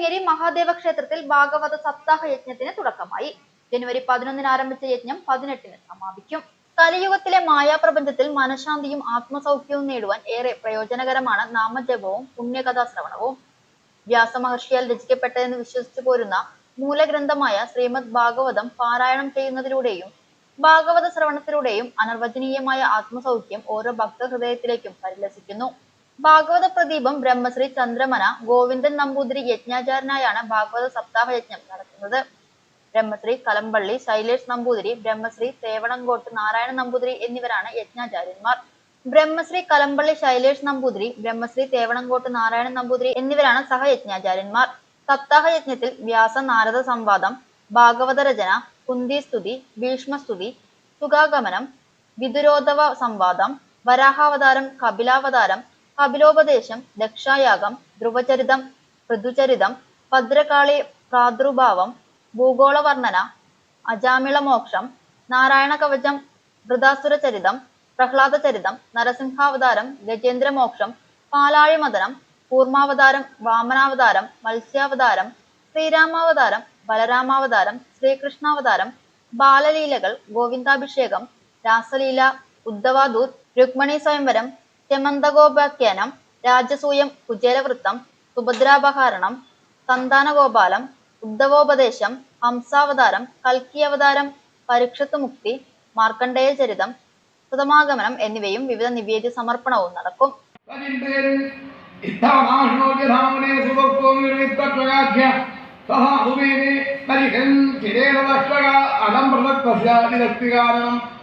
വേങ്ങേരി മഹാദേവ ക്ഷേത്രത്തിൽ ഭാഗവത സപ്താഹ യജ്ഞത്തിന് തുടക്കമായി. ജനുവരി പതിനൊന്നിന് ആരംഭിച്ച യജ്ഞം പതിനെട്ടിന് സമാപിക്കും. കലിയുഗത്തിലെ മായാപ്രപഞ്ചത്തിൽ മനഃശാന്തിയും ആത്മസൗഖ്യവും നേടുവാൻ ഏറെ പ്രയോജനകരമാണ് നാമജപവും പുണ്യകഥാശ്രവണവും. വ്യാസമഹർഷിയാൽ രചിക്കപ്പെട്ടതെന്ന് വിശ്വസിച്ചു പോരുന്ന മൂലഗ്രന്ഥമായ ശ്രീമദ് ഭാഗവതം പാരായണം ചെയ്യുന്നതിലൂടെയും ഭാഗവത ശ്രവണത്തിലൂടെയും അനർവചനീയമായ ആത്മസൗഖ്യം ഓരോ ഭക്തഹൃദയത്തിലേക്കും പരിലസിക്കുന്നു. ഭാഗവത പ്രദീപം ബ്രഹ്മശ്രീ ചന്ദ്രമന ഗോവിന്ദൻ നമ്പൂതിരി യജ്ഞാചാരനായാണ് ഭാഗവത സപ്താഹ യജ്ഞം നടത്തുന്നത് ബ്രഹ്മശ്രീ കലമ്പള്ളി ശൈലേഷ് നമ്പൂതിരി ബ്രഹ്മശ്രീ തേവണങ്കോട്ട് നാരായണ നമ്പൂതിരി എന്നിവരാണ് യജ്ഞാചാര്യന്മാർ. ബ്രഹ്മശ്രീ കലമ്പള്ളി ശൈലേഷ് നമ്പൂതിരി ബ്രഹ്മശ്രീ തേവണങ്കോട്ട് നാരായണ നമ്പൂതിരി എന്നിവരാണ് സഹയജ്ഞാചാര്യന്മാർ. സപ്താഹ യജ്ഞത്തിൽ വ്യാസ നാരദ സംവാദം ഭാഗവത രചന കുന്തിസ്തുതി ഭീഷ്മസ്തുതി സുഖാഗമനം വിദുരോധവ സംവാദം വരാഹാവതാരം കപിലാവതാരം കപിലോപദേശം ദക്ഷായാഗം ധ്രുവചരിതം ഋതുചരിതം ഭദ്രകാളി പ്രാദുർഭാവം ഭൂഗോളവർണന, അജാമിളമോക്ഷം, അജാമിള മോക്ഷം നാരായണ കവചം വൃതാസുര ചരിതം പ്രഹ്ലാദ ചരിതം നരസിംഹാവതാരം ഗജേന്ദ്രമോക്ഷം പാലാഴിമദനം കൂർമാവതാരം വാമനാവതാരം മത്സ്യാവതാരം ശ്രീരാമാവതാരം ബലരാമാവതാരം ശ്രീകൃഷ്ണാവതാരം ബാലലീലകൾ ഗോവിന്ദാഭിഷേകം രാസലീല ഉദ്ധവാദൂത് രുക്മണി സ്വയംവരം ചെമന്തഗോപാഖ്യാനം രാജസൂയം കുചേലവൃത്തം സുഭദ്രാപഹരണം സന്താനഗോപാലം ഉദ്ധവോപദേശം ഹംസാവതാരം കൽക്കി അവതാരം പരീക്ഷത്ത് മുക്തി മാർക്കണ്ഡേയ ചരിതം പ്രഥമാഗമനം എന്നിവയും വിവിധ നിവേദ്യ സമർപ്പണവും നടക്കും. തജിന്തേൻ ഇത്താമാഷ്ണോദ്യധാമനെ സുഭക്തോ നിർവിത്തക്ഷകാഖ്യ സഹ സുമേനെ പരിഹൻ